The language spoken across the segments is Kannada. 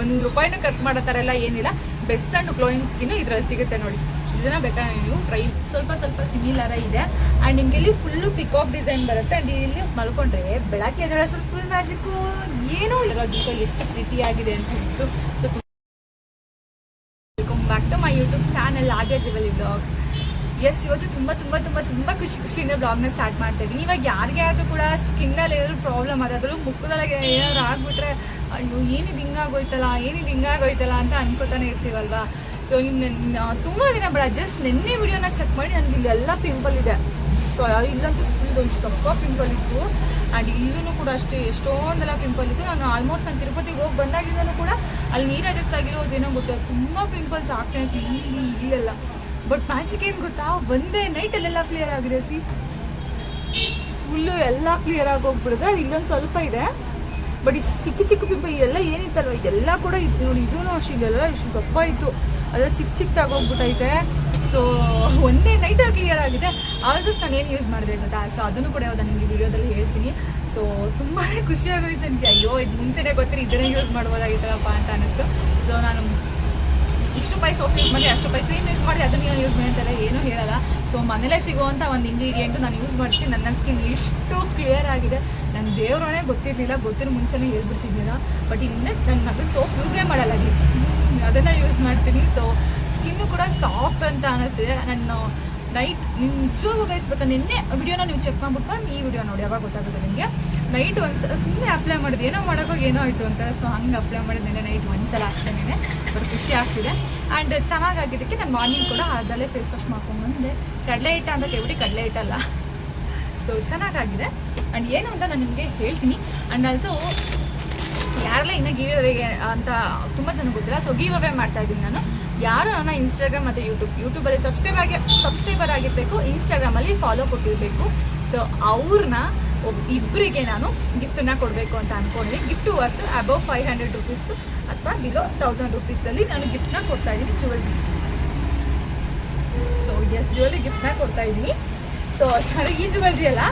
ಒಂದು ರೂಪಾಯಿನೂ ಖರ್ಚು ಮಾಡೋ ಥರ ಎಲ್ಲ ಏನಿಲ್ಲ. ಬೆಸ್ಟ್ ಆ್ಯಂಡ್ ಗ್ಲೋಯಿಂಗ್ ಸ್ಕಿನ್ ಇದರಲ್ಲಿ ಸಿಗುತ್ತೆ ನೋಡಿ. ಇದನ್ನ ಬೇಕಾದ್ರೆ ನೀವು ಟ್ರೈ ಸ್ವಲ್ಪ ಸ್ವಲ್ಪ ಸಿಮಿಲರ ಇದೆ. ಆ್ಯಂಡ್ ನಿಮಗೆ ಇಲ್ಲಿ ಫುಲ್ಲು ಪಿಕಾಕ್ ಡಿಸೈನ್ ಬರುತ್ತೆ. ಆ್ಯಂಡ್ ಇಲ್ಲಿ ಮಲ್ಕೊಂಡ್ರೆ ಬೆಳಗ್ಗೆ ಸ್ವಲ್ಪ ಫುಲ್ ಮ್ಯಾಜಿಕ್ಕು ಏನೂ ಇಲ್ಲ. ಜೊತೆ ಎಷ್ಟು ಪ್ರೀತಿಯಾಗಿದೆ ಅಂತ ಹೇಳ್ಬಿಟ್ಟು. So welcome back to my YouTube channel ಆಗೇ ಜಿವಲಿ ಬ್ಲಾಗ್ ಎಸ್ ಇವತ್ತು ತುಂಬ ತುಂಬ ತುಂಬ ತುಂಬ ಖುಷಿ, ಖುಷಿಯಿಂದ ಬ್ಲಾಗ್ನ ಸ್ಟಾರ್ಟ್ ಮಾಡ್ತಾ ಇದ್ದೀನಿ ಇವಾಗ ಯಾರಿಗೆ ಆದರೂ ಕೂಡ ಸ್ಕಿನ್ನಲ್ಲಿ ಏನಾದರೂ ಪ್ರಾಬ್ಲಮ್ ಅದಾದರೂ ಮುಖದೊಳಗೆ ಏನಾದ್ರು ಆಗ್ಬಿಟ್ರೆ ಅಯ್ಯೋ, ಏನಿದು ಹಿಂಗಾಗೋಯ್ತಲ್ಲ ಏನಿದು ಹಿಂಗಾಗೋಯ್ತಲ್ಲ ಅಂತ ಅನ್ಕೋತಾನೆ ಇರ್ತೀವಲ್ವಾ? ಸೊ ಇನ್ನು ತುಂಬ ದಿನ ಬೇಡ ಜಸ್ಟ್ ನಿನ್ನೆ ವಿಡಿಯೋನ ಚೆಕ್ ಮಾಡಿ ನನಗೆ ಇಲ್ಲೆಲ್ಲ ಪಿಂಪಲ್ ಇದೆ. ಸೊ ಇಲ್ಲಂತೂ ಫುಲ್ ಇಷ್ಟಪ್ಪ ಪಿಂಪಲ್ ಇತ್ತು. ಆ್ಯಂಡ್ ಇಲ್ಲೂ ಕೂಡ ಅಷ್ಟೇ, ಎಷ್ಟೊಂದೆಲ್ಲ ಪಿಂಪಲ್ ಇತ್ತು. ನಾನು ಆಲ್ಮೋಸ್ಟ್ ನಾನು ತಿರುಪತಿಗೆ ಹೋಗಿ ಬಂದಾಗಿಂದಲೂ ಕೂಡ ಅಲ್ಲಿ ನೀರು ಅಡ್ಜಸ್ಟ್ ಆಗಿರೋದೇನೋ ಗೊತ್ತಿಲ್ಲ ತುಂಬ ಪಿಂಪಲ್ಸ್ ಆಗ್ತಾ ಇತ್ತು, ಇಲ್ಲಿ ಬಟ್ ಮ್ಯಾಜಿಕ್ ಏನು ಗೊತ್ತಾ? ಒಂದೇ ನೈಟಲ್ಲೆಲ್ಲ ಕ್ಲಿಯರ್ ಆಗಿದೆ ಸಿ ಫುಲ್ಲು ಎಲ್ಲ ಕ್ಲಿಯರ್ ಆಗಿ ಆಗೋಗ್ಬಿಡಿದೆ ಇಲ್ಲೊಂದು ಸ್ವಲ್ಪ ಇದೆ. ಬಟ್ ಇದು ಚಿಕ್ಕ ಚಿಕ್ಕ ಪಿಂಪಲ್ ಎಲ್ಲ ಏನಿತ್ತಲ್ವ? ಇದೆಲ್ಲ ಕೂಡ ಇದು ನೋಡಿ ಇದೂ ಅಷ್ಟು ಇದೆಲ್ಲ ಇಷ್ಟು ದಪ್ಪ ಇತ್ತು. ಅದೆಲ್ಲ ಚಿಕ್ಕ ಚಿಕ್ಕ ಚಿಕ್ಕದಾಗೋಗ್ಬಿಟ್ಟೈತೆ ಸೊ ಒಂದೇ ನೈಟ್ ಕ್ಲಿಯರ್ ಆಗಿದೆ. ಆದರೂ ನಾನು ಏನು ಯೂಸ್ ಮಾಡಿದೆ ಗೊತ್ತಾ? ಸೊ ಅದನ್ನು ಕೂಡ ಯಾವ್ದು ನಿಮಗೆ ವಿಡಿಯೋದಲ್ಲಿ ಹೇಳ್ತೀನಿ. ಸೊ ತುಂಬಾ ಖುಷಿ ಆಗೋಯ್ತು ನನಗೆ ಅಯ್ಯೋ, ಇದು ಮುಂಚೆನೇ ಗೊತ್ತಿರಿ ಇದನ್ನೇ ಯೂಸ್ ಮಾಡ್ಬೋದಾಗಿತ್ತಲ್ಲಪ್ಪ ಅಂತ ಅನ್ನಿಸ್ತು. ಸೊ ನಾನು ಇಷ್ಟು ರೂಪಾಯಿ ಸೋಪ್ ಯೂಸ್ ಮಾಡಿ, ಅಷ್ಟು ರೂಪಾಯಿ ಕ್ರೀಮ್ ಯೂಸ್ ಮಾಡಿ, ಅದನ್ನು ಯೂಸ್ ಮಾಡ್ತಾರೆ ಏನೂ ಹೇಳಲ್ಲ. ಸೊ ಮನೇಲೆ ಸಿಗುವಂಥ ಒಂದು ಇಂಗ್ರೀಡಿಯೆಂಟು ನಾನು ಯೂಸ್ ಮಾಡ್ತೀನಿ. ನನ್ನ ಸ್ಕಿನ್ ಇಷ್ಟು ಕ್ಲಿಯರ್ ಆಗಿದೆ. ನನ್ನ ದೇವ್ರೇ ಗೊತ್ತಿರಲಿಲ್ಲ, ಗೊತ್ತಿರೋ ಮುಂಚೆನೇ ಹೇಳ್ಬಿಡ್ತಿದ್ದೀರ? ಬಟ್ ಇನ್ನು ನನ್ನ ಅದನ್ನ ಸೋಪ್ ಯೂಸೇ ಮಾಡಲ್ಲ ಅದನ್ನ ಯೂಸ್ ಮಾಡ್ತೀನಿ. ಸೊ ಸ್ಕಿನ್ನು ಕೂಡ ಸಾಫ್ಟ್ ಅಂತ ಅನಿಸ್ತಿದೆ. ನನ್ನ ನೈಟ್ ನೀವು ನಿಜವಾಗೂ ಗೈಸ್ಬೇಕು, ನಿನ್ನೆ ವಿಡಿಯೋನ ನೀವು ಚೆಕ್ ಮಾಡ್ಬಿಟ್ಟು ಈ ವಿಡಿಯೋ ನೋಡಿ, ಯಾವಾಗ ಗೊತ್ತಾಗುತ್ತೆ ನಿಮಗೆ. ನೈಟ್ ಒಂದ್ಸ ಸುಮ್ಮನೆ ಅಪ್ಲೈ ಮಾಡಿದೆ ಏನೋ ಮಾಡೋವಾಗ ಏನೋ ಆಯಿತು ಅಂತ. ಸೊ ಹಂಗೆ ಅಪ್ಲೈ ಮಾಡಿದ ನಿನ್ನೆ ನೈಟ್ ಒಂದ್ಸಲ ಅಷ್ಟೇ ಬಟ್ ಖುಷಿ ಆಗ್ತಿದೆ. ಆ್ಯಂಡ್ ಚೆನ್ನಾಗಾಗಿದ್ದಕ್ಕೆ ನಾನು ಮಾರ್ನಿಂಗ್ ಕೂಡ ಅದಲ್ಲೇ ಫೇಸ್ ವಾಶ್ ಮಾಡ್ಕೊಂಡು ಬಂದೆ. ಕಡಲೆ ಹಿಟ್ಟ ಅಂತ ಕೇಳ್ಬಿಟ್ಟು ಕಡಲೆ ಹಿಟ್ಟಲ್ಲ. ಸೊ ಚೆನ್ನಾಗಾಗಿದೆ. ಆ್ಯಂಡ್ ಏನು ಅಂತ ನಾನು ನಿಮಗೆ ಹೇಳ್ತೀನಿ. ಆ್ಯಂಡ್ ಆಲ್ಸೋ ಯಾರೆಲ್ಲ ಇನ್ನು ಗಿವ್ ಅವೇಗೆ ಅಂತ ತುಂಬ ಜನ ಗೊತ್ತಿಲ್ಲ. ಸೊ ಗಿವ್ ಅವೇ ಮಾಡ್ತಾ ಇದ್ದೀನಿ ನಾನು. ಯಾರು ನನ್ನ ಇನ್ಸ್ಟಾಗ್ರಾಮ್ ಮತ್ತು ಯೂಟ್ಯೂಬ್ ಯೂಟ್ಯೂಬಲ್ಲಿ ಸಬ್ಸ್ಕ್ರೈಬ್ ಆಗಿ ಸಬ್ಸ್ಕ್ರೈಬರ್ ಆಗಿರಬೇಕು ಇನ್ಸ್ಟಾಗ್ರಾಮಲ್ಲಿ ಫಾಲೋ ಕೊಟ್ಟಿರಬೇಕು. ಸೊ ಅವ್ರನ್ನ ಒಬ್ಬ ಇಬ್ಬರಿಗೆ ನಾನು ಗಿಫ್ಟನ್ನ ಕೊಡಬೇಕು ಅಂತ ಅಂದ್ಕೊಂಡಿ gift worth above five hundred rupees ಅಥವಾ ಬಿಲೋ ತೌಸಂಡ್ ರುಪೀಸಲ್ಲಿ ನಾನು ಗಿಫ್ಟ್ನ ಕೊಡ್ತಾ ಇದ್ದೀನಿ ಜುವೆಲ್ರಿ ಸೊ ಎಸ್ ಜ್ಯುವೆಲ್ರಿ ಗಿಫ್ಟ್ನ ಕೊಡ್ತಾ ಇದ್ದೀನಿ. ಸೊ ಈ ಈಜು ಅಲ್ಲ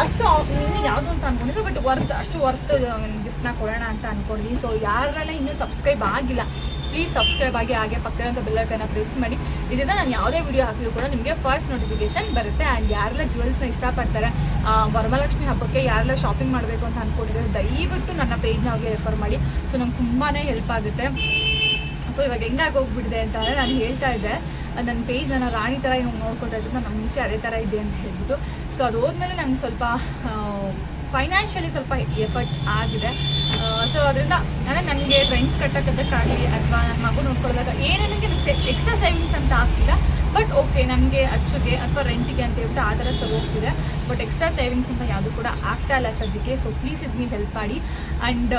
ಅಷ್ಟು ಇನ್ನು ಯಾವುದು ಅಂತ ಅನ್ಕೊಂಡಿದ್ದೆ ಬಟ್ ವರ್ತ್ ಅಷ್ಟು ವರ್ತ್ ಗಿಫ್ಟ್ನ ಕೊಡೋಣ ಅಂತ ಅನ್ಕೊಂಡಿದ್ದೀನಿ ಸೊ ಯಾರೆಲ್ಲ ಇನ್ನೂ ಸಬ್ಸ್ಕ್ರೈಬ್ ಆಗಿಲ್ಲ ಪ್ಲೀಸ್ ಸಬ್ಸ್ಕ್ರೈಬ್ ಆಗಿ ಹಾಗೆ ಪಕ್ಕದಂತ ಬೆಲ್ಲೈಕನ್ನ ಪ್ರೆಸ್ ಮಾಡಿ. ಇದರಿಂದ ನಾನು ಯಾವುದೇ ವಿಡಿಯೋ ಹಾಕಿದ್ರು ಕೂಡ ನಿಮಗೆ ಫಸ್ಟ್ ನೋಟಿಫಿಕೇಶನ್ ಬರುತ್ತೆ. ಆ್ಯಂಡ್ ಯಾರೆಲ್ಲ ಜ್ಯುವೆಲ್ಸ್ನ ಇಷ್ಟಪಡ್ತಾರೆ ವರಮಹಾಲಕ್ಷ್ಮಿ ಹಬ್ಬಕ್ಕೆ ಯಾರೆಲ್ಲ ಶಾಪಿಂಗ್ ಮಾಡಬೇಕು ಅಂತ ಅಂದ್ಕೊಂಡಿದ್ದಾರೆ ದಯವಿಟ್ಟು ನನ್ನ ಪೇಜ್ನ ಅವ್ರಿಗೆ ರೆಫರ್ ಮಾಡಿ. ಸೊ ನಂಗೆ ತುಂಬಾ ಹೆಲ್ಪ್ ಆಗುತ್ತೆ. ಸೊ ಇವಾಗ ಹೆಂಗಾಗಿ ಹೋಗ್ಬಿಡಿದೆ ಅಂತ ನಾನು ಹೇಳ್ತಾ ಇದ್ದೆ. ನನ್ನ ಪೇಜ್ ನನ್ನ ರಾಣಿ ಥರ ಇವಾಗ ನೋಡ್ಕೊತಾ ಇದ್ದು ನಾನು ಮುಂಚೆ ಅದೇ ಥರ ಇದೆ ಅಂತ ಹೇಳ್ಬಿಟ್ಟು. ಸೊ ಅದು ಹೋದ್ಮೇಲೆ ನಂಗೆ ಸ್ವಲ್ಪ ಫೈನಾನ್ಷಿಯಲಿ ಸ್ವಲ್ಪ ಎಫರ್ಟ್ ಆಗಿದೆ. ಸೊ ಅದರಿಂದ ಅಂದರೆ ನನಗೆ ರೆಂಟ್ ಕಟ್ಟಕ್ಕದಕ್ಕಾಗಲಿ ಅಥವಾ ನನ್ನ ಮಗು ನೋಡ್ಕೊಳ್ಳೋದಾಗ ಏನೇನಕ್ಕೆ ನನಗೆ ಎಕ್ಸ್ಟ್ರಾ ಸೇವಿಂಗ್ಸ್ ಅಂತ ಆಗ್ತಿಲ್ಲ. ಬಟ್ ಓಕೆ ನನಗೆ ಅಚ್ಚುಗೆ ಅಥವಾ ರೆಂಟಿಗೆ ಅಂತ ಹೇಳ್ಬಿಟ್ಟು ಆ ಥರ ಸಹ ಹೋಗ್ತಿದೆ. ಬಟ್ ಎಕ್ಸ್ಟ್ರಾ ಸೇವಿಂಗ್ಸ್ ಅಂತ ಯಾವುದು ಕೂಡ ಆಗ್ತಾ ಇಲ್ಲ ಸದ್ಯಕ್ಕೆ. ಸೊ ಪ್ಲೀಸ್ ಇದು ನೀವು ಹೆಲ್ಪ್ ಮಾಡಿ ಆ್ಯಂಡ್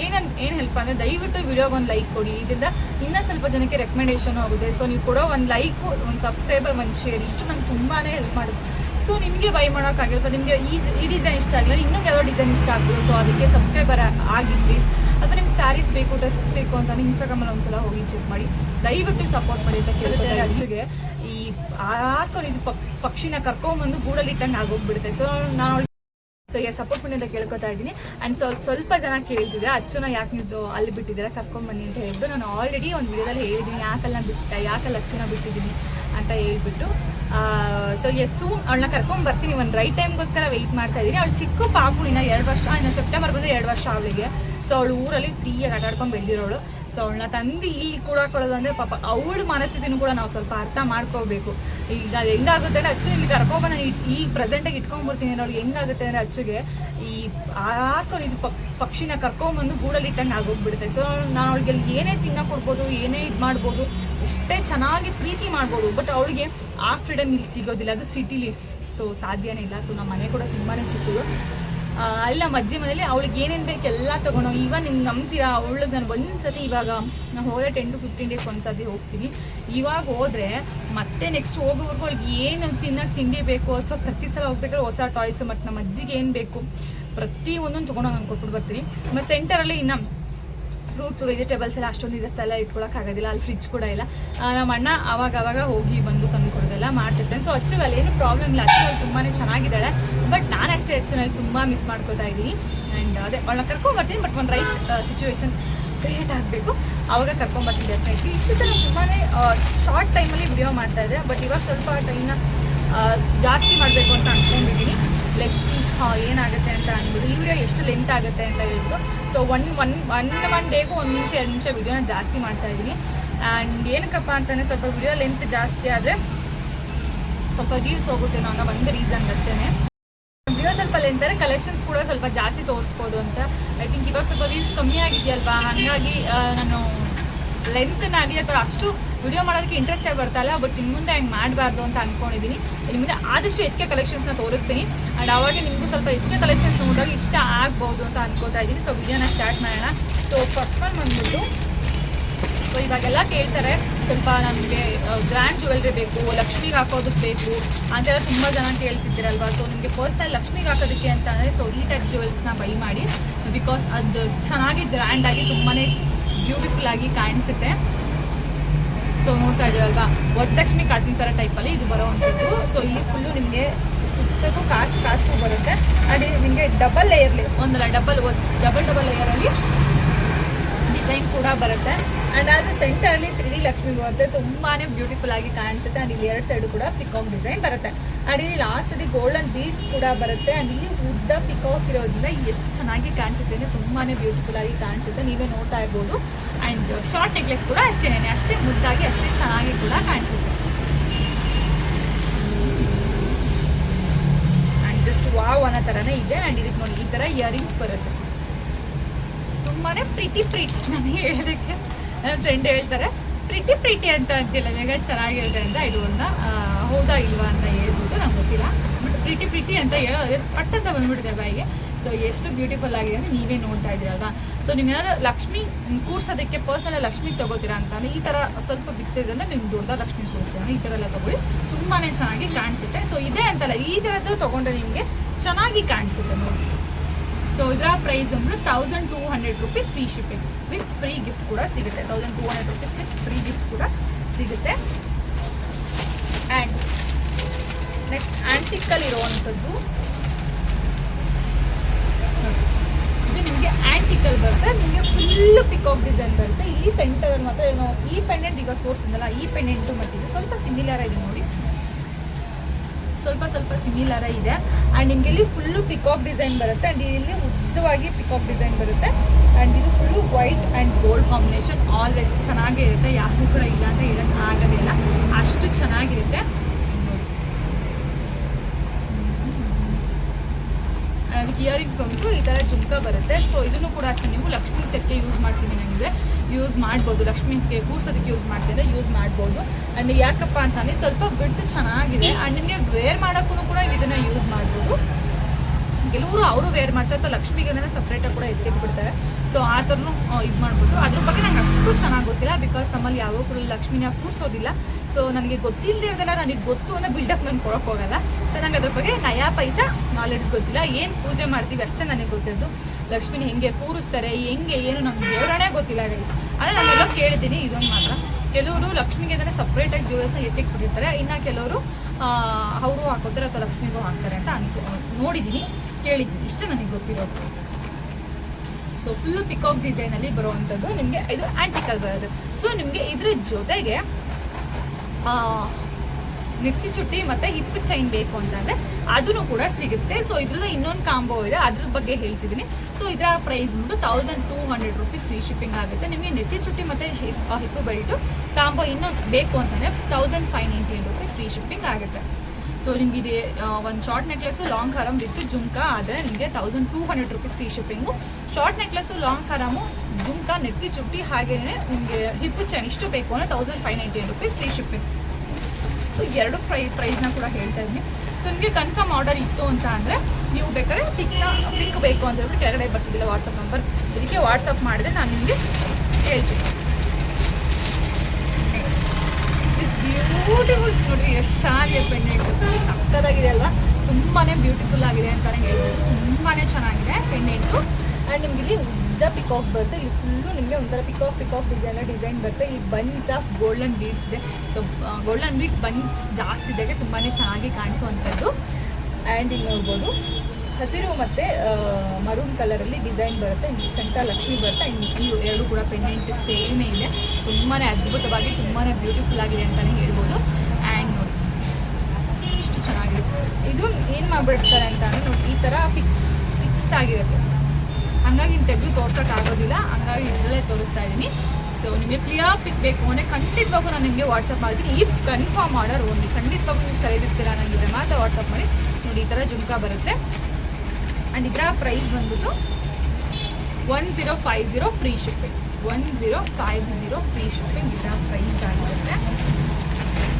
ಏನಂತ ಏನು ಹೆಲ್ಪ್ ಅಂದರೆ ದಯವಿಟ್ಟು ವಿಡಿಯೋಗೆ ಒಂದು ಲೈಕ್ ಕೊಡಿ. ಇದರಿಂದ ಇನ್ನೂ ಸ್ವಲ್ಪ ಜನಕ್ಕೆ ರೆಕಮೆಂಡೇಷನ್ ಆಗುತ್ತೆ. ಸೊ ನೀವು ಕೊಡೋ ಒಂದು ಲೈಕ್ ಒಂದು ಸಬ್ಸ್ಕ್ರೈಬರ್ ಒಂದು ಶೇರ್ ಇಷ್ಟು ನಂಗೆ ತುಂಬಾ ಹೆಲ್ಪ್ ಮಾಡುತ್ತೆ. ಸೊ ನಿಮಗೆ ಬೈ ಮಾಡೋಕ್ಕಾಗಿರುತ್ತೆ ನಿಮಗೆ ಈ ಈ ಡಿಸೈನ್ ಇಷ್ಟ ಆಗಿಲ್ಲ ಇನ್ನೂ ಯಾವುದೋ ಡಿಸೈನ್ ಇಷ್ಟ ಆಗ್ಬೋದು. ಸೊ ಅದಕ್ಕೆ ಸಬ್ಸ್ಕ್ರೈಬರ್ ಆಗಿ ಪ್ಲೀಸ್ ಅಥವಾ ನಿಮ್ಗೆ ಸ್ಯಾರೀಸ್ ಬೇಕು ಡ್ರೆಸ್ಸಸ್ ಬೇಕು ಅಂತ ಇನ್ಸ್ಟಾಗ್ರಾಮಲ್ಲಿ ಒಂದ್ಸಲ ಹೋಗಿ ಚೆಕ್ ಮಾಡಿ. ದಯವಿಟ್ಟು ಸಪೋರ್ಟ್ ಮಾಡಿ ಅಂತ ಕೇಳ್ತಾರೆ ಅಜ್ಜಿಗೆ ಈ ಹಾಕೊಂಡಿದ್ದು ಇದು ಪಕ್ಷಿನ ಕರ್ಕೊಂಬಂದು ಗೂಡಲ್ಲಿ ಇಟ್ಟಂಗೆ ಆಗೋಗ್ಬಿಡುತ್ತೆ. ಸೊ ನಾನು ಸೊ ಈಗ ಸಪೋರ್ಟ್ ಅಂತ ಕೇಳ್ಕೊತಾ ಇದ್ದೀನಿ. ಆ್ಯಂಡ್ ಸೊ ಸ್ವಲ್ಪ ಜನ ಕೇಳ್ತಿದ್ರೆ, ಅಚ್ಚುನ ಯಾಕೆ ನೀವು ಅಲ್ಲಿ ಬಿಟ್ಟಿದ್ದೀರಾ ಕರ್ಕೊಂಬನ್ನಿ ಅಂತ ಹೇಳ್ಬಿಟ್ಟು ನಾನು ಆಲ್ರೆಡಿ ಒಂದು ವಿಡಿಯೋದಲ್ಲಿ ಹೇಳಿದ್ದೀನಿ, ಯಾಕಲ್ಲ ಬಿಟ್ಟ, ಯಾಕಲ್ಲ ಅಚ್ಚುನ ಬಿಟ್ಟಿದ್ದೀನಿ ಅಂತ ಹೇಳ್ಬಿಟ್ಟು. ಸೊ ಸೂನ್ ಅವಳನ್ನ ಕರ್ಕೊಂಡ್ ಬರ್ತೀನಿ. ಒಂದು ರೈಟ್ ಟೈಮ್ಗೋಸ್ಕರ ವೆಯ್ಟ್ ಮಾಡ್ತಾ ಇದ್ದೀನಿ. ಅವಳು ಚಿಕ್ಕ ಪಾಪು ಇನ್ನು ಎರಡು ವರ್ಷ, ಇನ್ನು ಸೆಪ್ಟೆಂಬರ್ ಬಂದರೆ ಎರಡು ವರ್ಷ ಅವಳಿಗೆ. ಸೊ ಅವಳು ಊರಲ್ಲಿ ಫ್ರೀಯಾಗಿ ಆಟಾಡ್ಕೊಂಡು ಬೆಳೆದಿರೋಳು. ಸೊ ಅವಳನ್ನ ತಂದು ಇಲ್ಲಿ ಕೂಡ ಅಂದರೆ ಪಾಪ ಅವಳ ಮನಸ್ಥಿತಿನೂ ಕೂಡ ನಾವು ಸ್ವಲ್ಪ ಅರ್ಥ ಮಾಡ್ಕೋಬೇಕು ಈಗ ಅದು ಹೆಂಗಾಗುತ್ತೆ ಅಂದರೆ ಅಚ್ಚು ಇಲ್ಲಿ ಕರ್ಕೊಂಬಂದು ನಾನು ಈ ಪ್ರೆಸೆಂಟಾಗಿ ಅಂದ್ರೆ ಅವ್ಳಿಗೆ ಹೆಂಗಾಗುತ್ತೆ ಅಂದರೆ ಅಚ್ಚುಗೆ ಈ ಹಾಕೊಂಡಿದ್ದು ಇದು ಪಕ್ಷಿನ ಕರ್ಕೊಂಬಂದು ಗೂಡಲ್ಲಿ ಇಟ್ಟಂಗೆ ಆಗೋಗ್ಬಿಡುತ್ತೆ. ಸೊ ನಾನು ಅವಳಿಗೆ ಏನೇ ತಿನ್ನ ಕೊಡ್ಬೋದು, ಏನೇ ಇದು ಮಾಡ್ಬೋದು ಎಷ್ಟೇ ಚೆನ್ನಾಗಿ ಪ್ರೀತಿ ಮಾಡ್ಬೋದು. ಬಟ್ ಅವಳಿಗೆ ಆ ಫ್ರೀಡಮ್ ಇಲ್ಲಿ ಸಿಗೋದಿಲ್ಲ. ಅದು ಸಿಟಿಲಿ ಸೊ ಸಾಧ್ಯನೇ ಇಲ್ಲ. ಸೊ ನಮ್ಮ ಮನೆ ಕೂಡ ತುಂಬಾ ಚಿಕ್ಕದು. ಅಲ್ಲಿ ನಮ್ಮ ಮನೇಲಿ ಅವಳಿಗೆ ಏನೇನು ಬೇಕು ಎಲ್ಲ ತೊಗೊಂಡು ಈಗ ನಿಮ್ಗೆ ನಂಬ್ತೀರಾ ಅವಳಿಗೆ ನಾನು ಒಂದ್ಸತಿ ಇವಾಗ ನಾನು ಹೋದ ಟೆನ್ ಟು ಫಿಫ್ಟೀನ್ ಡೇಸ್ ಒಂದ್ಸತಿ ಹೋಗ್ತೀನಿ. ಇವಾಗ ಹೋದರೆ ಮತ್ತೆ ನೆಕ್ಸ್ಟ್ ಹೋಗೋವರೆಗೂ ಅವಳಿಗೆ ಏನು ತಿನ್ನಕ್ಕೆ ತಿಂಡಿ ಬೇಕು ಅಥವಾ ಪ್ರತಿ ಸಲ ಹೋಗ್ಬೇಕಾದ್ರೆ ಹೊಸ ಟಾಯ್ಸ್ ಮತ್ತು ನಮ್ಮ ಅಜ್ಜಿಗೆ ಏನು ಬೇಕು ಪ್ರತಿ ಒಂದೊಂದು ತೊಗೊಂಡು ನಾನು ಕೊಟ್ಬಿಟ್ಟು ಬರ್ತೀನಿ. ಮತ್ತು ಸೆಂಟರಲ್ಲಿ ಇನ್ನು ಫ್ರೂಟ್ಸ್ ವೆಜಿಟೇಬಲ್ಸ್ ಎಲ್ಲ ಅಷ್ಟೊಂದು ಇದೆ ಎಲ್ಲ ಇಟ್ಕೊಳಕ್ಕಾಗೋದಿಲ್ಲ ಅಲ್ಲಿ ಫ್ರಿಜ್ ಕೂಡ ಇಲ್ಲ. ನಮ್ಮ ಅಣ್ಣ ಅವಾಗ ಅವಾಗ ಹೋಗಿ ಬಂದು ತಂದು ಕೊಡೋದೆಲ್ಲ ಮಾಡ್ತಿರ್ತೇನೆ. ಸೊ ಅಚ್ಚು ಅಲ್ಲಿ ಏನು ಪ್ರಾಬ್ಲಮ್ ಇಲ್ಲ. ಅಚ್ಚು ತುಂಬಾ ಚೆನ್ನಾಗಿದ್ದಾಳೆ. ಬಟ್ ನಾನು ಅಷ್ಟೇ ಅಚ್ಚುನಲ್ಲಿ ತುಂಬ ಮಿಸ್ ಮಾಡ್ಕೊತಾ ಇದ್ದೀನಿ. ಆ್ಯಂಡ್ ಅದೇ ಅವಳನ್ನ ಕರ್ಕೊಂಬರ್ತೀನಿ ಬಟ್ ಒಂದು ರೈಟ್ ಸಿಚುವೇಶನ್ ಕ್ರಿಯೇಟ್ ಆಗಬೇಕು. ಆವಾಗ ಕರ್ಕೊಂಬರ್ತೀನಿ ಡೆಫಿನೆಟ್ಲಿ ಇಷ್ಟು ಸಲ ತುಂಬಾ ಶಾರ್ಟ್ ಟೈಮಲ್ಲಿ ವಿಡಿಯೋ ಮಾಡ್ತಾ ಇದ್ದೆ ಬಟ್ ಇವಾಗ ಸ್ವಲ್ಪ ಟೈಮ್ನ ಜಾಸ್ತಿ ಮಾಡಬೇಕು ಅಂತ ಅಂದ್ಕೊಂಡಿದ್ದೀನಿ ಲೆಗ್ಸಿ ಏನಾಗುತ್ತೆ ಅಂತ ಅಂದ್ಬಿಟ್ಟು ಈ ವಿಡಿಯೋ ಎಷ್ಟು ಲೆಂತ್ ಆಗುತ್ತೆ ಅಂತ ಹೇಳ್ಬಿಟ್ಟು. So one one one one ಡೇಗೂ ಒಂದು ನಿಮಿಷ ಎರಡು ನಿಮಿಷ ವಿಡಿಯೋನ ಜಾಸ್ತಿ ಮಾಡ್ತಾ ಇದ್ದೀನಿ. ಆ್ಯಂಡ್ ಏನಕ್ಕಪ್ಪ ಅಂತಲೇ ಸ್ವಲ್ಪ ವಿಡಿಯೋ ಲೆಂತ್ ಜಾಸ್ತಿ ಆದರೆ ಸ್ವಲ್ಪ ವ್ಯೂಸ್ ಹೋಗುತ್ತೇನೋ ಅನ್ನೋ ಒಂದು ರೀಸನ್ ಅಷ್ಟೇ ವಿಡಿಯೋ ಸ್ವಲ್ಪ ಲೆಂತಾರೆ ಕಲೆಕ್ಷನ್ಸ್ ಕೂಡ ಸ್ವಲ್ಪ ಜಾಸ್ತಿ ತೋರಿಸ್ಬೋದು ಅಂತ. ಐ ಥಿಂಕ್ ಇವಾಗ ಸ್ವಲ್ಪ ವ್ಯೂಸ್ ಕಮ್ಮಿ ಆಗಿದೆಯಲ್ವಾ? ಹಾಗಾಗಿ ನಾನು ಲೆಂತ್ನಾಗಲಿ ಅಥವಾ ಅಷ್ಟು ವಿಡಿಯೋ ಮಾಡೋದಕ್ಕೆ ಇಂಟ್ರೆಸ್ಟ್ ಇಲ್ಲ ಬಟ್ ಇನ್ನು ಮುಂದೆ ಹಂಗೆ ಮಾಡಬಾರ್ದು ಅಂತ ಅನ್ಕೊಂಡಿದ್ದೀನಿ ಇನ್ನು ಮುಂದೆ ಆದಷ್ಟು ಹೆಚ್ಚಿಗೆ ಕಲೆಕ್ಷನ್ಸ್ನ ತೋರಿಸ್ತೀನಿ. ಆ್ಯಂಡ್ ಅವಾಗ ನಿಮಗೂ ಸ್ವಲ್ಪ ಹೆಚ್ಚಿಗೆ ಕಲೆಕ್ಷನ್ಸ್ ನೋಡಿದಾಗ ಇಷ್ಟ ಆಗ್ಬೋದು ಅಂತ ಅನ್ಕೋತಾ ಇದ್ದೀನಿ ಸೊ ವಿಡಿಯೋನ ಸ್ಟಾರ್ಟ್ ಮಾಡೋಣ. ಸೊ ಫಸ್ಟ್ ಒನ್ ಬಂದ್ಬಿಟ್ಟು ಸೊ ಇವಾಗೆಲ್ಲ ಕೇಳ್ತಾರೆ, ಸ್ವಲ್ಪ ನಮಗೆ ಗ್ರ್ಯಾಂಡ್ ಜ್ಯುವೆಲ್ರಿ ಬೇಕು, ಲಕ್ಷ್ಮಿಗೆ ಹಾಕೋದಕ್ಕೆ ಬೇಕು ಅಂತೆಲ್ಲ ತುಂಬ ಜನ ಕೇಳ್ತಿದ್ದೀರಲ್ವಾ? ಸೊ ನಿಮಗೆ ಪರ್ಸ್ನಲ್ ಲಕ್ಷ್ಮಿಗೆ ಹಾಕೋದಕ್ಕೆ ಅಂತ ಅಂದರೆ ಸೊ ಈ ಟೈಪ್ ಜ್ಯುವೆಲ್ಸ್ನ ಬೈ ಮಾಡಿ ಬಿಕಾಸ್ ಅದು ಚೆನ್ನಾಗಿ ಗ್ರ್ಯಾಂಡಾಗಿ ತುಂಬಾ ಬ್ಯೂಟಿಫುಲ್ ಆಗಿ ಕಾಣಿಸುತ್ತೆ. ಸೊ ನೋಡ್ತಾ ಇದ್ದೀರಲ್ವಾ? ವರಲಕ್ಷ್ಮಿ ಕಾಸಿನ ಥರ ಟೈಪಲ್ಲಿ ಇದು ಬರೋವಂಥದ್ದು. ಸೊ ಇಲ್ಲಿ ಫುಲ್ಲು ನಿಮಗೆ ಸುತ್ತಕ್ಕೂ ಕಾಸು ಕಾಸು ಬರುತ್ತೆ. ಅದೇ ನಿಮಗೆ ಡಬಲ್ ಲೇಯರ್ಲಿ ಒಂದಲ್ಲ ಡಬಲ್ ಡಬಲ್ ಡಬಲ್ ಲೇಯರಲ್ಲಿ ಡಿಸೈನ್ ಕೂಡ ಬರುತ್ತೆ. ಆ್ಯಂಡ್ ಅದು ಸೆಂಟರಲ್ಲಿ ತ್ರೀ ಡಿ ಲಕ್ಷ್ಮಿ ಬರುತ್ತೆ ತುಂಬಾನೇ ಬ್ಯೂಟಿಫುಲ್ ಆಗಿ ಕಾಣಿಸುತ್ತೆ. ಅಂಡ್ ಇಲ್ಲಿ ಎರಡು ಸೈಡು ಕೂಡ ಪಿಕಾಕ್ ಡಿಸೈನ್ ಬರುತ್ತೆ. ಅಂಡ್ ಇಲ್ಲಿ ಲಾಸ್ಟ್ ಅಲ್ಲಿ ಗೋಲ್ಡನ್ ಬೀಡ್ಸ್ ಕೂಡ ಬರುತ್ತೆ. ಅಂಡ್ ಇಲ್ಲಿ ಉದ್ದ ಪಿಕಾಕ್ ಇರೋದ್ರಿಂದ ಎಷ್ಟು ಚೆನ್ನಾಗಿ ಕಾಣಿಸುತ್ತೆ ತುಂಬಾನೇ ತುಂಬಾ ಬ್ಯೂಟಿಫುಲ್ ಆಗಿ ಕಾಣಿಸುತ್ತೆ. ನೀವೇ ನೋಡ್ತಾ ಇರ್ಬೋದು. ಅಂಡ್ ಶಾರ್ಟ್ ನೆಕ್ಲೆಸ್ ಕೂಡ ಅಷ್ಟೇನೆ ಅಷ್ಟೇ ಮುದ್ದಾಗಿ, ಅಷ್ಟೇ ಚೆನ್ನಾಗಿ ಕೂಡ ಕಾಣಿಸುತ್ತೆ. ಅಂಡ್ ಜಸ್ಟ್ ವಾವ್ ಅನ್ನೋ ಥರನೇ ಇದೆ. ಅಂಡ್ ಇದಕ್ಕೆ ನೋಡಿ ಈ ಥರ ಇಯರಿಂಗ್ಸ್ ಬರುತ್ತೆ. ತುಂಬಾನೇ ಪ್ರೀತಿ ಪ್ರೀತಿ ನನಗೆ ಹೇಳೋದಕ್ಕೆ. ನನ್ನ ಫ್ರೆಂಡ್ ಹೇಳ್ತಾರೆ ಪ್ರಿಟಿ ಪ್ರಿಟಿ ಅಂತ ಅಂತಿಲ್ಲ ಚೆನ್ನಾಗಿರುತ್ತೆ ಅಂತ ಇಡುವನ್ನ ಹೌದಾ ಇಲ್ವಾ ಅಂತ ಹೇಳ್ಬಿಟ್ಟು ನಂಗೆ ಗೊತ್ತಿಲ್ಲ. ಬಟ್ ಪ್ರಿಟಿ ಪ್ರಿಟಿ ಅಂತ ಹೇಳೋದು ಪಟ್ ಅಂತ ಬಂದ್ಬಿಟ್ಟಿದೆ ಬಾಯಿಗೆ. ಸೊ ಎಷ್ಟು ಬ್ಯೂಟಿಫುಲ್ ಆಗಿದೆ ಅಂದರೆ ನೀವೇ ನೋಡ್ತಾ ಇದ್ದೀರಲ್ಲ ಸೊ ನೀವೇನಾದ್ರು ಲಕ್ಷ್ಮಿ ಕೂರ್ಸೋದಕ್ಕೆ ಪರ್ಸನಲ್ ಲಕ್ಷ್ಮಿ ತಗೋತೀರಾ ಅಂತ ಈ ಥರ ಸ್ವಲ್ಪ ಅಂದರೆ ನಿಮ್ಗೆ ದೊಡ್ಡ ಲಕ್ಷ್ಮಿ ಕೂರಿಸ್ತೀರಾ ಈ ಥರ ಎಲ್ಲ ತಗೊಳ್ಳಿ. ತುಂಬಾ ಚೆನ್ನಾಗಿ ಕಾಣಿಸುತ್ತೆ. ಸೊ ಇದೇ ಅಂತಲ್ಲ, ಈ ಥರದ್ದು ತಗೊಂಡ್ರೆ ನಿಮಗೆ ಚೆನ್ನಾಗಿ ಕಾಣಿಸುತ್ತೆ ನೋಡಿ. ಸೊ ಇದರ ಪ್ರೈಸ್ ಬಂದ್ಬಿಟ್ಟು thousand two hundred rupees free shipping with free gift ಕೂಡ ಸಿಗುತ್ತೆ. Thousand two hundred rupees with free gift ಕೂಡ ಸಿಗುತ್ತೆ. ಆ್ಯಂಡ್ ನೆಕ್ಸ್ಟ್ ಆ್ಯಂಟಿಕ್ಕಲ್ಲಿ ಇರುವಂಥದ್ದು. ಇದು ನಿಮಗೆ ಆ್ಯಂಟಿಕಲ್ ಬರುತ್ತೆ. ನಿಮಗೆ ಫುಲ್ ಪಿಕಾಕ್ ಡಿಸೈನ್ ಬರುತ್ತೆ. ಈ ಸೆಂಟರಲ್ಲಿ ಮಾತ್ರ ಏನೋ ಈ ಪೆಂಡೆಂಟ್ ಈಗ ತೋರಿಸಿದ್ನಲ್ಲ, ಈ ಪೆಂಡೆಂಟು ಮತ್ತು ಸ್ವಲ್ಪ ಸಿಮಿಲರ್ ಇದೆ ನೋಡಿ. ಸ್ವಲ್ಪ ಸ್ವಲ್ಪ ಸಿಮಿಲರ ಇದೆ. ಆ್ಯಂಡ್ ನಿಮಗೆ ಇಲ್ಲಿ ಫುಲ್ಲು ಪಿಕಾಕ್ ಡಿಸೈನ್ ಬರುತ್ತೆ. ಆ್ಯಂಡ್ ಇಲ್ಲಿ ಉದ್ದವಾಗಿ ಪಿಕಾಕ್ ಡಿಸೈನ್ ಬರುತ್ತೆ. ಆ್ಯಂಡ್ ಇದು full white and gold combination always ಚೆನ್ನಾಗಿರುತ್ತೆ. ಯಾವುದೂ ಕೂಡ ಇಲ್ಲ ಅಂತ ಹೇಳಕ್ಕೆ ಆಗೋದಿಲ್ಲ. ಅಷ್ಟು ಚೆನ್ನಾಗಿರುತ್ತೆ. ಇಯರಿಂಗ್ಸ್ ಬಂದು ಈ ಥರ ಜುಮ್ಕ ಬರುತ್ತೆ. ಸೊ ಇದನ್ನು ಕೂಡ ಅಷ್ಟೇ ನೀವು ಲಕ್ಷ್ಮಿ ಸೆಟ್ಗೆ ಯೂಸ್ ಮಾಡ್ತೀನಿ ನನಗೆ ಯೂಸ್ ಮಾಡ್ಬೋದು. ಲಕ್ಷ್ಮಿಗೆ ಕೂರ್ಸೋದಕ್ಕೆ ಯೂಸ್ ಮಾಡ್ತಿದ್ರೆ ಯೂಸ್ ಮಾಡ್ಬೋದು. ಆ್ಯಂಡ್ ಯಾಕಪ್ಪ ಅಂತಂದರೆ ಸ್ವಲ್ಪ ಬಿಡ್ತು ಚೆನ್ನಾಗಿದೆ. ಆ್ಯಂಡ್ ನಿಮಗೆ ವೇರ್ ಮಾಡೋಕ್ಕೂ ಕೂಡ ಇದನ್ನು ಯೂಸ್ ಮಾಡ್ಬೋದು. ಕೆಲವರು ಅವರು ವೇರ್ ಮಾಡ್ತಾರೆ. ಅಥವಾ ಲಕ್ಷ್ಮಿಗೆ ಅಂದರೆ ಸಪ್ರೇಟಾಗಿ ಕೂಡ ಎತ್ತಿಟ್ಬಿಡ್ತಾರೆ ಸೊ ಆ ಥರನೂ ಇದು ಮಾಡ್ಬೋದು. ಅದ್ರ ಬಗ್ಗೆ ನಂಗೆ ಅಷ್ಟು ಚೆನ್ನಾಗಿ ಗೊತ್ತಿಲ್ಲ. ಬಿಕಾಸ್ ನಮ್ಮಲ್ಲಿ ಯಾವಾಗ ಕೂಡ ಲಕ್ಷ್ಮಿನ ಕೂರಿಸೋದಿಲ್ಲ. ಸೊ ನನಗೆ ಗೊತ್ತಿಲ್ಲದೆ ಇರೋದೆಲ್ಲ ನನಗೆ ಗೊತ್ತು ಅನ್ನೋ ಬಿಲ್ಡಪ್ ನಾನು ಕೊಡೋಕೆ ಹೋಗಲ್ಲ. ಸೊ ನನಗೆ ಅದ್ರ ಬಗ್ಗೆ ನಯಾ ಪೈಸಾ ನಾಲೆಡ್ಜ್ ಗೊತ್ತಿಲ್ಲ. ಏನು ಪೂಜೆ ಮಾಡ್ತೀವಿ ಅಷ್ಟೇ ನನಗೆ ಗೊತ್ತಿರೋದು. ಲಕ್ಷ್ಮಿನ ಹೆಂಗೆ ಕೂರಿಸ್ತಾರೆ, ಹೆಂಗೆ, ಏನು ನಮ್ಗೆ ವಿವರಣೆ ಗೊತ್ತಿಲ್ಲ ಗೈಸ್ ಆದರೆ ಎಲ್ಲೋ ಕೇಳಿದ್ದೀನಿ, ಇದೊಂದು ಮಾತ್ರ. ಕೆಲವರು ಲಕ್ಷ್ಮಿಗೆ ಅದನ್ನು ಸಪ್ರೇಟಾಗಿ ಜ್ಯುವೆಲ್ಸ್ನ ಎತ್ತಿಟ್ಬಿಟ್ಟಿರ್ತಾರೆ. ಇನ್ನು ಕೆಲವರು ಅವರು ಹಾಕೋತಾರೆ ಅಥವಾ ಲಕ್ಷ್ಮಿಗೂ ಹಾಕ್ತಾರೆ ಅಂತ ಅನ್ಕೊ, ನೋಡಿದ್ದೀನಿ, ಕೇಳಿದ್ದೀನಿ. ಇಷ್ಟು ನನಗೆ ಗೊತ್ತಿರೋದು. ಸೊ ಫುಲ್ ಪಿಕಾಕ್ ಡಿಸೈನಲ್ಲಿ ಬರುವಂಥದ್ದು ನಿಮಗೆ ಇದು ಆ್ಯಂಟಿಕಲ್ ಬರೋದು ಸೊ ನಿಮಗೆ ಇದ್ರ ಜೊತೆಗೆ ನೆತ್ತಿ ಚುಟ್ಟಿ ಮತ್ತು ಹಿಪ್ ಚೈನ್ ಬೇಕು ಅಂತಂದರೆ ಅದನ್ನು ಕೂಡ ಸಿಗುತ್ತೆ. ಸೊ ಇದ್ರದ್ದು ಇನ್ನೊಂದು ಕಾಂಬೋ ಇದೆ. ಅದ್ರ ಬಗ್ಗೆ ಹೇಳ್ತಿದ್ದೀನಿ. ಸೊ ಇದರ ಪ್ರೈಸ್ ಬಂದು thousand two hundred rupees free shipping ಆಗುತ್ತೆ. ನಿಮಗೆ ನೆತ್ತಿ ಚುಟ್ಟಿ ಮತ್ತು ಹಿಪ್ ಹಿಪ್ ಬೆಲ್ಟು ಕಾಂಬೋ ಇನ್ನೊಂದು ಬೇಕು ಅಂತಂದರೆ thousand five ninety rupees free shipping ಆಗುತ್ತೆ. ಸೊ ನಿಮ್ಗೆ ಇದೆ ಒಂದು ಶಾರ್ಟ್ ನೆಕ್ಲೆಸು ಲಾಂಗ್ ಹರಮ್ ವಿತ್ ಜುಮ್ಕಾ ಆದರೆ ನಿಮಗೆ thousand two hundred rupees free shipping short necklace long ಹರಮು jhumka ನೆತ್ತಿ ಚುಟ್ಟಿ ಹಾಗೇನೆ ನಿಮಗೆ ಹಿಪ್ಪು ಚೆನ್ ಇಷ್ಟು ಬೇಕು ಅಂದರೆ thousand five ninety rupees free shipping so ಎರಡು ಪ್ರೈ ಪ್ರೈಸ್ನ ಕೂಡ ಹೇಳ್ತಾ ಇದ್ದೀನಿ. ಸೊ ನಿಮಗೆ ಕನ್ಫರ್ಮ್ ಆರ್ಡರ್ ಇತ್ತು ಅಂತ ಅಂದರೆ ನೀವು ಬೇಕಾದ್ರೆ ಪಿಕ್ನ ಪಿಕ್ ಬೇಕು ಅಂತ ಹೇಳ್ಬಿಟ್ಟು ಕೆಳಗಡೆ ಬರ್ತಿದ್ದಿಲ್ಲ ವಾಟ್ಸಪ್ ನಂಬರ್ ಇದಕ್ಕೆ ವಾಟ್ಸಪ್ ಮಾಡಿದ್ರೆ ನಾನು ನಿಮಗೆ ಹೇಳ್ತೀನಿ. ಬ್ಯೂಟಿಫುಲ್ ನೋಡಿ ಎಷ್ಟು ಚೆನ್ನಾಗಿದೆ ಪೆಂಡೆಂಟ್ ಸಕ್ಕತ್ತಾಗಿದೆ ಅಲ್ವಾ? ತುಂಬಾ ಬ್ಯೂಟಿಫುಲ್ ಆಗಿದೆ ಅಂತಲೇ ಹೇಳ್ಬೋದು. ತುಂಬಾ ಚೆನ್ನಾಗಿದೆ ಪೆಂಡೆಂಟು ಆ್ಯಂಡ್ ನಿಮಗೆ ಇಲ್ಲಿ ಉದ್ದ ಪಿಕಾಕ್ ಬರುತ್ತೆ. ಇಲ್ಲಿ ಫುಲ್ಲು ನಿಮಗೆ ಒಂಥರ ಪಿಕಾಕ್ ಪಿಕಾಕ್ ಡಿಸೈನ್ ಡಿಸೈನ್ ಬರುತ್ತೆ. ಇಲ್ಲಿ ಬಂಚ್ ಆಫ್ ಗೋಲ್ಡನ್ ಬೀಡ್ಸ್ ಇದೆ. ಸೊ ಗೋಲ್ಡನ್ ಬೀಡ್ಸ್ ಬಂಚ್ ಜಾಸ್ತಿ ಇದೆ. ತುಂಬಾ ಚೆನ್ನಾಗಿ ಕಾಣಿಸುವಂಥದ್ದು. ಆ್ಯಂಡ್ ಇಲ್ಲಿ ನೋಡ್ಬೋದು. ಹಸಿರು ಮತ್ತು ಮರೂನ್ ಕಲರಲ್ಲಿ ಡಿಸೈನ್ ಬರುತ್ತೆ. ಸೆಂಟರ್ ಲಕ್ಷ್ಮಿ ಬರುತ್ತೆ. ಈ ಎರಡು ಕೂಡ ಪೆಂಡೆಂಟ್ ಸೇಮೇ ಇದೆ. ತುಂಬಾ ಅದ್ಭುತವಾಗಿ ತುಂಬಾ ಬ್ಯೂಟಿಫುಲ್ ಆಗಿದೆ ಅಂತಲೇ ಹೇಳ್ಬೋದು. ಆ್ಯಂಡ್ ನೋಡಿ, ಇಷ್ಟು ಚೆನ್ನಾಗಿದೆ. ಇದು ಏನು ಮಾಡಿಬಿಡ್ತಾರೆ ಅಂತ ನೋಡಿ, ಈ ಥರ ಫಿಕ್ಸ್ ಫಿಕ್ಸ್ ಆಗಿರುತ್ತೆ. ಹಂಗಾಗಿ ಇನ್ನು ತೋರ್ಸಕ್ ಆಗೋದಿಲ್ಲ ಹಂಗಾಗಿ ಇದರಲ್ಲೇ ತೋರಿಸ್ತಾ ಇದ್ದೀನಿ. ಸೊ ನಿಮಗೆ ಕ್ಲಿಯರ್ ಪಿಕ್ ಬೇಕು ಅಂದರೆ ಖಂಡಿತವಾಗೂ ನಾನು ನಿಮಗೆ ವಾಟ್ಸಪ್ ಮಾಡ್ತೀನಿ. ಈ ಕನ್ಫರ್ಮ್ ಆರ್ಡರ್ ಓನ್ಲಿ ಖಂಡಿತವಾಗೂ ನೀವು ಖರೀದಿಸ್ತೀರಾ ನನಗಿದ್ರೆ ಮಾತ್ರ ವಾಟ್ಸಪ್ ಮಾಡಿ. ನೋಡಿ, ಈ ಥರ ಜುಮ್ಕ ಬರುತ್ತೆ. ಆ್ಯಂಡ್ ಇದರ ಪ್ರೈಸ್ ಬಂದ್ಬಿಟ್ಟು one zero five zero free shipping one zero five zero free shipping ಇದರ ಪ್ರೈಸ್ ಆಗಿರುತ್ತೆ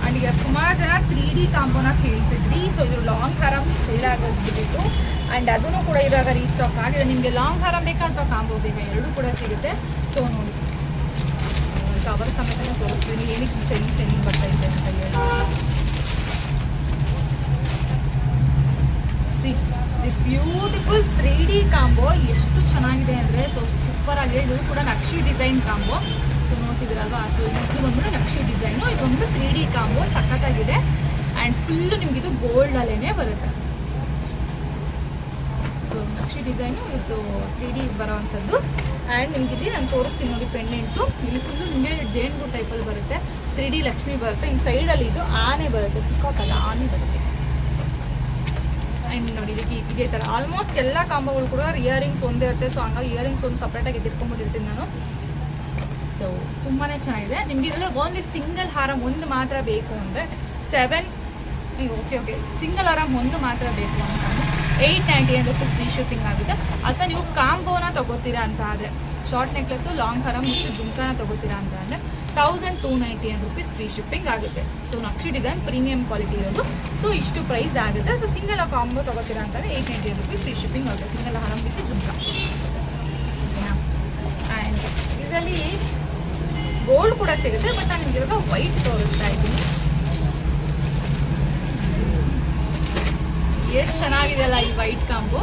ಆ್ಯಂಡ್ ಈಗ ಸುಮಾರು ಜನ ತ್ರೀ ಡಿ ಕಾಂಬೋನ ಕೇಳ್ತಿದ್ರಿ ಸೊ ಇದು ಲಾಂಗ್ ಹಾರಮ್ ಸೇಲ್ ಆಗೋದ್ಬಿಟ್ಟು ಆ್ಯಂಡ್ ಅದನ್ನು ಕೂಡ ಇವಾಗ ರೀಸ್ಟಾಕ್ ಆಗಿದೆ. ನಿಮಗೆ ಲಾಂಗ್ ಹಾರಮ್ ಬೇಕಾ ಕಾಂಬೋ ಬೇಕಾ ಎರಡೂ ಕೂಡ ಸಿಗುತ್ತೆ. ಸೊ ನೋಡಿ. ಕವರ್ ಸಮೇತ ತೋರಿಸ್ತೀನಿ. ಏನಕ್ಕೆ ಶೈನಿಂಗ್ ಶೈನಿಂಗ್ ಬರ್ತಾ ಇದೆ ಅಂತ ಹೇಳಿ. See this beautiful three D combo ಎಷ್ಟು ಚೆನ್ನಾಗಿದೆ ಅಂದರೆ ಸೊ ಸೂಪರ್ ಆಗಿದೆ. ಇದು ಕೂಡ ನಕ್ಷಿ ಡಿಸೈನ್ ಕಾಂಬೋ ನೋಡ್ತಿದ್ದೀರಲ್ವಾ ಸೊ ಇದು ಬಂದ್ಬಿಟ್ಟು ನಕ್ಷಿ ಡಿಸೈನು ಇದು ಬಂದ್ಬಿಟ್ಟು ತ್ರೀ ಡಿ ಕಾಂಬೋ ಸಖತ್ತಾಗಿದೆ. ಆ್ಯಂಡ್ ಫುಲ್ಲು ನಿಮ್ಗೆ ಇದು ಗೋಲ್ಡಲ್ಲೇ ಬರುತ್ತೆ. ಸೊ ನಕ್ಷಿ ಡಿಸೈನು ಇದು ತ್ರೀ ಡಿ ಬರೋವಂಥದ್ದು. ಆ್ಯಂಡ್ ನಿಮ್ಗೆ ನಾನು ತೋರಿಸ್ತೀನಿ ನೋಡಿ ಪೆಂಡೆಂಟು ಇಲ್ಲಿ ಫುಲ್ಲು ನಿಮಗೆ ಜೇನ್ಗು ಟೈಪಲ್ಲಿ ಬರುತ್ತೆ. ತ್ರೀ ಡಿ ಲಕ್ಷ್ಮಿ ಬರುತ್ತೆ. ಇನ್ನು ಸೈಡಲ್ಲಿ ಇದು ಆನೆ ಬರುತ್ತೆ. ಪಿಕಾಕ್ ಅಲ್ಲ, ಆನೆ ಬರುತ್ತೆ. ಆ್ಯಂಡ್ ನೋಡಿ, ಇದಕ್ಕೆ ಇದೇ ಥರ ಆಲ್ಮೋಸ್ಟ್ ಎಲ್ಲ ಕಾಂಬೋಗಳು ಕೂಡ ಇಯರಿಂಗ್ಸ್ ಒಂದೇ ಇರುತ್ತೆ. ಸೊ ಹಂಗಾಗಿ ಇಯರಿಂಗ್ಸ್ ಒಂದು ಸಪ್ರೇಟಾಗಿ ಎತ್ತಿಟ್ಕೊಂಡ್ಬಿಟ್ಟಿರ್ತೀನಿ ನಾನು. ಸೊ ತುಂಬಾ ಚೆನ್ನಾಗಿದೆ. ನಿಮಗೆ ಇದರಲ್ಲಿ ಓನ್ಲಿ ಸಿಂಗಲ್ ಹಾರ ಒಂದು ಮಾತ್ರ ಬೇಕು ಅಂದರೆ ಸೆವೆನ್ ಓಕೆ ಓಕೆ ಸಿಂಗಲ್ ಹಾರ ಒಂದು ಮಾತ್ರ ಬೇಕು ಅಂತ eight ninety nine rupees free shipping ಆಗುತ್ತೆ. ಅಥವಾ ನೀವು ಕಾಂಬೋನ ತೊಗೋತೀರಾ ಅಂತ ಆದರೆ ಶಾರ್ಟ್ ನೆಕ್ಲೆಸ್ಸು ಲಾಂಗ್ ಹರಮ್ ಮತ್ತು ಜುಮ್ಕಾನ ತೊಗೋತೀರಾ ಅಂತ ಅಂದರೆ thousand two ninety nine rupees free shipping ಆಗುತ್ತೆ. So Naqvi design premium quality ಇರೋದು. ಸೊ ಇಷ್ಟು ಪ್ರೈಸ್ ಆಗುತ್ತೆ. ಸೊ ಸಿಂಗಲ್ ಕಾಂಬೋ ತೊಗೋತೀರಾ ಅಂತಂದರೆ eight ninety nine rupees free shipping ಆಗುತ್ತೆ. ಸಿಂಗಲ್ ಹಾರಮ್ ಬಿಟ್ಟು ಜುಮ್ಕಾ. ಆ್ಯಂಡ್ ಇದರಲ್ಲಿ ಗೋಲ್ಡ್ ಕೂಡ ಸಿಗುತ್ತೆ ಬಟ್ ನಾನು ನಿಮ್ಗೆ ಇವಾಗ ವೈಟ್ ತೋರಿಸ್ತಾ ಇದ್ದೀನಿ. ಎಷ್ಟು ಚೆನ್ನಾಗಿದೆಯಲ್ಲ ಈ ವೈಟ್ ಕಾಂಬು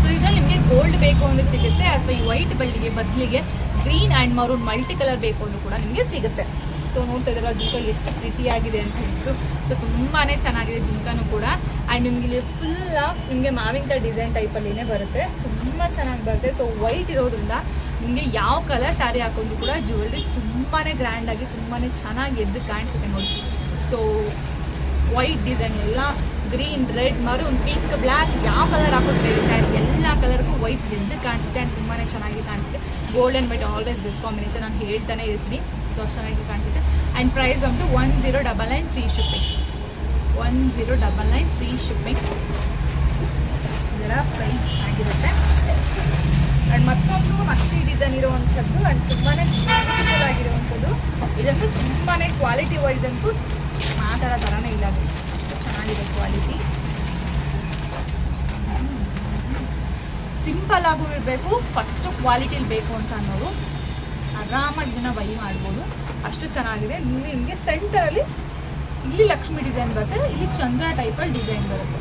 ಸೊ ಇದ್ರಲ್ಲಿ ನಿಮಗೆ ಗೋಲ್ಡ್ ಬೇಕು ಅಂದ್ರೆ ಸಿಗುತ್ತೆ, ಅಥವಾ ಈ ವೈಟ್ ಬಳ್ಳಿಗೆ ಬದಲಿಗೆ green and maroon multi colour ಬೇಕು ಅಂದ್ರೂ ಕೂಡ ನಿಮಗೆ ಸಿಗುತ್ತೆ. ಸೊ ನೋಡ್ತಾ ಇದ್ದಾರೆ, ಜುಮ್ಕ ಎಷ್ಟು ಪ್ರೀತಿಯಾಗಿದೆ ಅಂತ ಹೇಳ್ಬಿಟ್ಟು ಸೊ ತುಂಬಾ ಚೆನ್ನಾಗಿದೆ ಜುಮ್ಕಾನು ಕೂಡ. ಆ್ಯಂಡ್ ನಿಮ್ಗೆ ಇಲ್ಲಿ ಫುಲ್ ನಿಮಗೆ ಮಾವಿನಕಾಯಿ ಡಿಸೈನ್ ಟೈಪಲ್ಲಿನೇ ಬರುತ್ತೆ. ತುಂಬ ಚೆನ್ನಾಗಿ ಬರುತ್ತೆ. ಸೊ ವೈಟ್ ಇರೋದ್ರಿಂದ ನಿಮಗೆ ಯಾವ ಕಲರ್ ಸ್ಯಾರಿ ಹಾಕೊಂಡ್ರು ಕೂಡ ಜ್ಯುವೆಲ್ರಿ ತುಂಬಾ ಗ್ರ್ಯಾಂಡಾಗಿ ತುಂಬಾ ಚೆನ್ನಾಗಿ ಎದ್ದು ಕಾಣಿಸುತ್ತೆ ನೋಡಿ. ಸೊ ವೈಟ್ ಡಿಸೈನ್ ಎಲ್ಲ green red maroon pink black ಯಾವ ಕಲರ್ ಹಾಕೋದ್ರೆ ಸ್ಯಾರಿ ಎಲ್ಲ ಕಲರ್ಗೂ ವೈಟ್ ಎದ್ದು ಕಾಣಿಸುತ್ತೆ ಆ್ಯಂಡ್ ತುಂಬಾ ಚೆನ್ನಾಗಿ ಕಾಣಿಸುತ್ತೆ. Gold and white always best combination ನಾನು ಹೇಳ್ತಾನೆ ಇರ್ತೀನಿ. ಸೊ ಚೆನ್ನಾಗಿ ಕಾಣಿಸುತ್ತೆ. ಆ್ಯಂಡ್ ಪ್ರೈಸ್ ಬಂದು one zero double nine free shipping one zero double nine free shipping ಇದರ ಪ್ರೈಸ್ ಆಗಿರುತ್ತೆ. ಆ್ಯಂಡ್ ಮತ್ತೊಂದು ಅಕ್ಷಿ ಡಿಸೈನ್ ಇರುವಂಥದ್ದು ಆ್ಯಂಡ್ ತುಂಬಾ ಬ್ಯೂಟಿಫುಲ್ ಆಗಿರುವಂಥದ್ದು. ಇದಂತೂ ತುಂಬಾ ಕ್ವಾಲಿಟಿ ವೈಸ್ ಅಂತೂ ಮಾತಾಡೋ ಥರನೇ ಇಲ್ಲ. ಅದು ಚೆನ್ನಾಗಿದೆ ಕ್ವಾಲಿಟಿ ಸಿಂಪಲ್ ಆಗೂ ಇರಬೇಕು ಫಸ್ಟು ಕ್ವಾಲಿಟಿಲಿ ಬೇಕು ಅಂತ ಅನ್ನೋರು ಆರಾಮಾಗಿ ಇದನ್ನು ಬೈ ಮಾಡ್ಬೋದು. ಅಷ್ಟು ಚೆನ್ನಾಗಿದೆ. ಇಲ್ಲಿ ನಿಮಗೆ ಸೆಂಟರಲ್ಲಿ ಇಲ್ಲಿ ಲಕ್ಷ್ಮಿ ಡಿಸೈನ್ ಬರುತ್ತೆ, ಇಲ್ಲಿ ಚಂದ್ರ ಟೈಪಲ್ಲಿ ಡಿಸೈನ್ ಬರುತ್ತೆ.